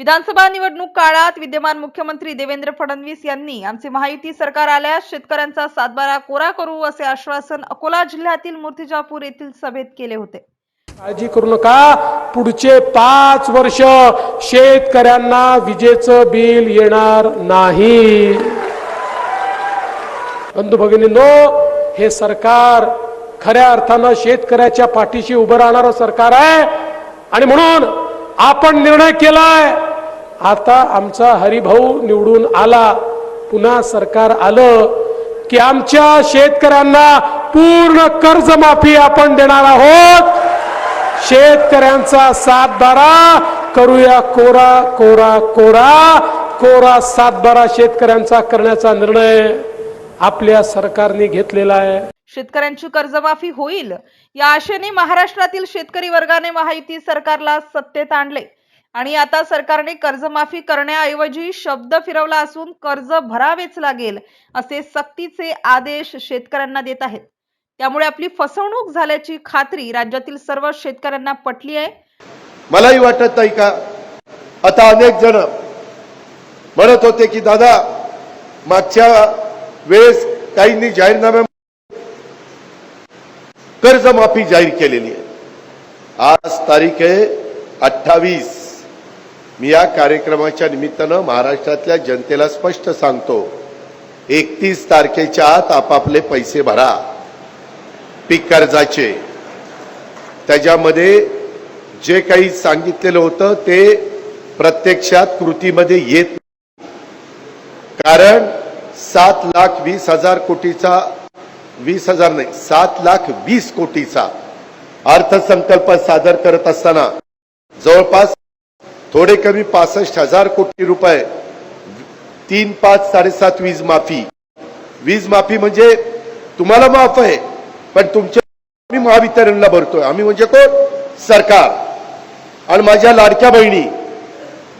विधानसभा निवडणूक काळात विद्यमान मुख्यमंत्री देवेंद्र फडणवीस यांनी आमचे महायुती सरकार आल्यास शेतकऱ्यांचा सातबारा कोरा करू असे आश्वासन अकोला जिल्ह्यातील मूर्तिजापूर येथील सभेत केले होते. काळजी करू नका. पुढचे पाच वर्ष शेतकऱ्यांना विजेचं बिल येणार नाही. बंधू भगिनींनो हे सरकार खऱ्या अर्थानं शेतकऱ्याच्या पाठीशी उभं राहणारं सरकार आहे. आणि म्हणून आपण निर्णय केलाय आता आमचा हरिभाऊ निवडून आला. पुन्हा सरकार आलं की आमच्या शेतकऱ्यांना पूर्ण कर्जमाफी आपण देणार आहोत. शेतकऱ्यांचा सातबारा करूया कोरा कोरा कोरा. कोरा सातबारा शेतकऱ्यांचा करण्याचा निर्णय आपल्या सरकारने घेतलेला आहे. शेतकऱ्यांची कर्जमाफी होईल या आशेने महाराष्ट्रातील शेतकरी वर्गाने महायुती सरकारला सत्तेत आणले. आणि आता सरकारने कर्जमाफी करण्याऐवजी शब्द फिरवला असून कर्ज भरावेच लागेल असे सक्तीचे आदेश शेतकऱ्यांना देत आहेत. त्यामुळे आपली फसवणूक झाल्याची खात्री राज्यातील सर्व शेतकऱ्यांना पटली आहे. मलाही वाटत नाही का? आता अनेक जण म्हणत होते की दादा मागच्या वेळेस काहींनी जाहीरनाम्या कर्जमाफी जाहीर केलेली आहे. आज तारीख आहे अठ्ठावीस. मी या कार्यक्रमाच्या निमित्तानं महाराष्ट्रातल्या जनतेला स्पष्ट सांगतो एकतीस तारखेच्या आत आपापले पैसे भरा पीक कर्जाचे त्याच्यामध्ये जे काही सांगितलेलं होतं ते प्रत्यक्षात कृतीमध्ये येत नाही. कारण सात लाख वीस हजार कोटीचा वीस हजार नाही सात लाख वीस कोटीचा अर्थसंकल्प सादर करत असताना जवळपास थोडे कमी पासष्ट हजार कोटी रुपये. तीन पाच साडेसात वीज माफी. वीज माफी म्हणजे तुम्हाला माफ आहे पण तुमच्या आम्ही महावितरणला भरतोय. आम्ही म्हणजे कोण? सरकार. आणि माझ्या लाडक्या बहिणी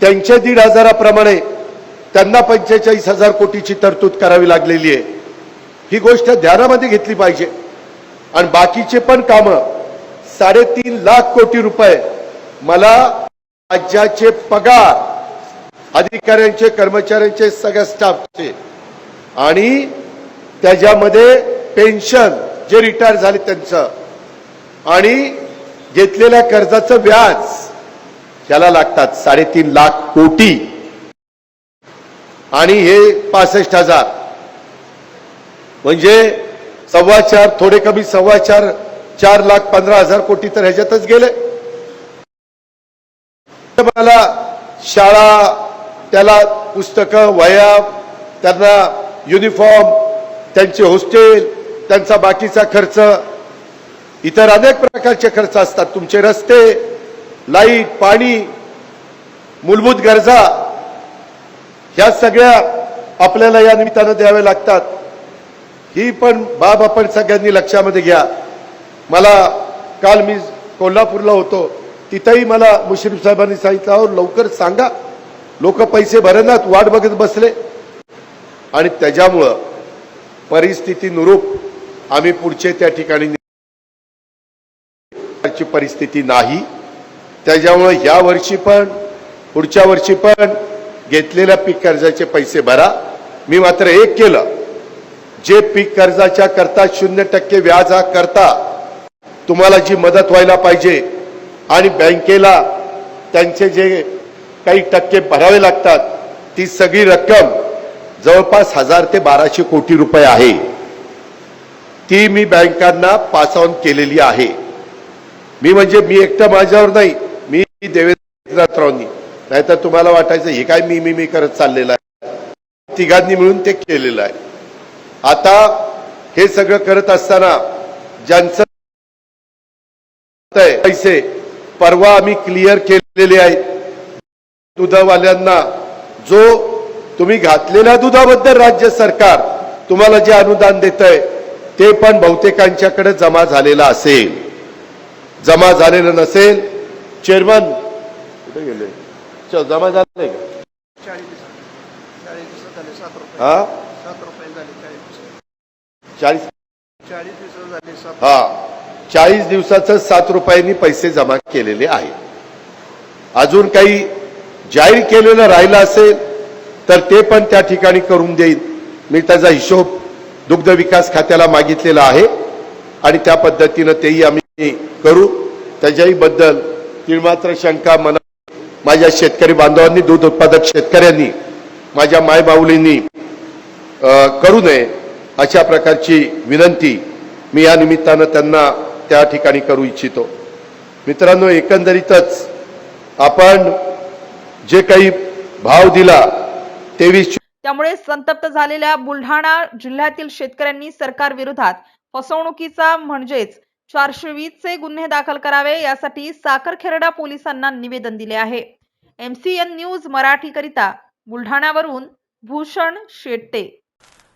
त्यांच्या दीड हजाराप्रमाणे त्यांना पंचेचाळीस हजार कोटीची तरतूद करावी लागलेली आहे. ही गोष्ट ध्यानामध्ये घेतली पाहिजे. आणि बाकीचे पण कामं साडेतीन लाख कोटी रुपये मला राज्याचे पगार अधिकाऱ्यांचे कर्मचाऱ्यांचे सगळ्या स्टाफचे. आणि त्याच्यामध्ये पेन्शन जे रिटायर झाले त्यांचं. आणि घेतलेल्या कर्जाचं व्याज त्याला लागतात साडेतीन लाख कोटी. आणि हे पासष्ट हजार. म्हणजे सव्वा चार थोडे कमी सव्वा चार चार लाख पंधरा हजार कोटी तर ह्याच्यातच गेले. मला शाळा त्याला पुस्तकं वया त्यांना युनिफॉर्म त्यांचे हॉस्टेल त्यांचा बाकीचा खर्च इतर अनेक प्रकारचे खर्च असतात. तुमचे रस्ते लाइट पाणी मूलभूत गरजा ह्या सगळ्या आपल्याला या निमित्तानं द्याव्या लागतात. ही पण बाब आपण सगळ्यांनी लक्षामध्ये घ्या. मला काल मी कोल्हापूरला होतो. तिथंही मला मुश्रीफ साहेबांनी सांगितलं अहो लवकर सांगा. लोक पैसे भरनात वाट बघत बसले. आणि त्याच्यामुळं परिस्थितीनुरूप आम्ही पुढचे त्या ठिकाणी परिस्थिती नाही. त्याच्यामुळं या वर्षी पण पुढच्या वर्षी पण घेतलेल्या पीक कर्जाचे पैसे भरा. मी मात्र एक केलं. जे पीक कर्जाच्या करता शून्य टक्के व्याज हा करता तुम्हाला जी मदत व्हायला पाहिजे आणि बँकेला त्यांचे जे काही टक्के भरावे लागतात ती सगळी रक्कम जवळपास हजार ते बाराशे कोटी रुपये आहे. ती मी बँकांना पास ऑन केलेली आहे. मी म्हणजे मी एकटं माझ्यावर नाही मी देवेंद्ररावनी नाहीतर तुम्हाला वाटायचं हे काय मी मी मी करत चाललेलं आहे. तिघांनी मिळून ते केलेलं आहे. आता हे सगळं करत असताना ज्यांचं पैसे परवा आम्ही क्लिअर केलेले आहेत दुधावाल्यांना जो तुम्ही घातलेल्या दुधाबद्दल राज्य सरकार तुम्हाला जे अनुदान देत आहे ते पण बहुतेकांच्याकडे जमा झालेलं असेल. जमा झालेलं नसेल. चेअरमन कुठे गेले? जमा झालंय का? चाळीस झाले हा झाले झाले हा. चाळीस दिवसाचं सात रुपयांनी पैसे जमा केलेले आहे अजून काही जाहीर केलेलं राहिलं असेल तर ते पण त्या ठिकाणी करून देईन. मी त्याचा हिशोब दुग्ध विकास खात्याला मागितलेला आहे आणि त्या पद्धतीनं तेही आम्ही करू. त्याच्याही बद्दल तिळमात्र शंका मना माझ्या शेतकरी बांधवांनी दूध उत्पादक शेतकऱ्यांनी माझ्या मायबाऊलींनी करू नये अशा प्रकारची विनंती मी या निमित्तानं त्यांना त्या ठिकाणी करू इच्छितो. मित्रांनो एकंदरीतच आपण जे काही भाव दिला तेवीस त्यामुळे संतप्त झालेल्या बुलढाणा जिल्ह्यातील शेतकऱ्यांनी सरकार विरोधात फसवणुकीचा म्हणजेच चारशे वीस चे गुन्हे दाखल करावे यासाठी साखरखेरडा पोलिसांना निवेदन दिले आहे. एमसीएन न्यूज मराठीकरिता बुलढाण्यावरून भूषण शेट्टे.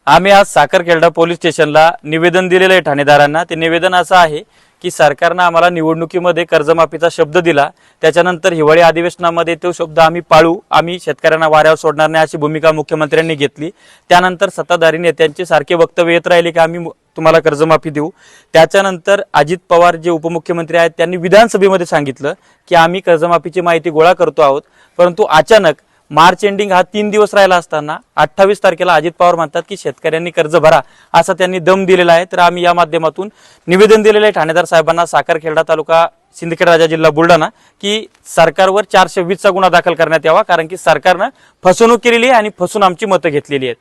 आम्ही आज साखरखेर्डा पोलीस स्टेशनला निवेदन दिलेलं आहे ठाणेदारांना. ते निवेदन असं आहे की सरकारनं आम्हाला निवडणुकीमध्ये कर्जमाफीचा शब्द दिला. त्याच्यानंतर हिवाळी अधिवेशनामध्ये तो शब्द आम्ही पाळू. आम्ही शेतकऱ्यांना वाऱ्यावर सोडणार नाही अशी भूमिका मुख्यमंत्र्यांनी घेतली. त्यानंतर सत्ताधारी नेत्यांचे सारखे वक्तव्य येत राहिले की आम्ही तुम्हाला कर्जमाफी देऊ. त्याच्यानंतर अजित पवार जे उपमुख्यमंत्री आहेत त्यांनी विधानसभेमध्ये सांगितलं की आम्ही कर्जमाफीची माहिती गोळा करतो आहोत. परंतु अचानक मार्च एंडिंग हा तीन दिवस राहिला असताना अठ्ठावीस तारखेला अजित पवार म्हणतात की शेतकऱ्यांनी कर्ज भरा असा त्यांनी दम दिलेला आहे. तर आम्ही या माध्यमातून निवेदन दिलेलं आहे ठाणेदार साहेबांना साखरखेडा तालुका सिंदखेड राजा जिल्हा बुलढाणा की सरकारवर चारशे वीसचा गुन्हा दाखल करण्यात यावा कारण की सरकारनं फसवणूक केलेली आहे आणि फसून आमची मतं घेतलेली आहेत.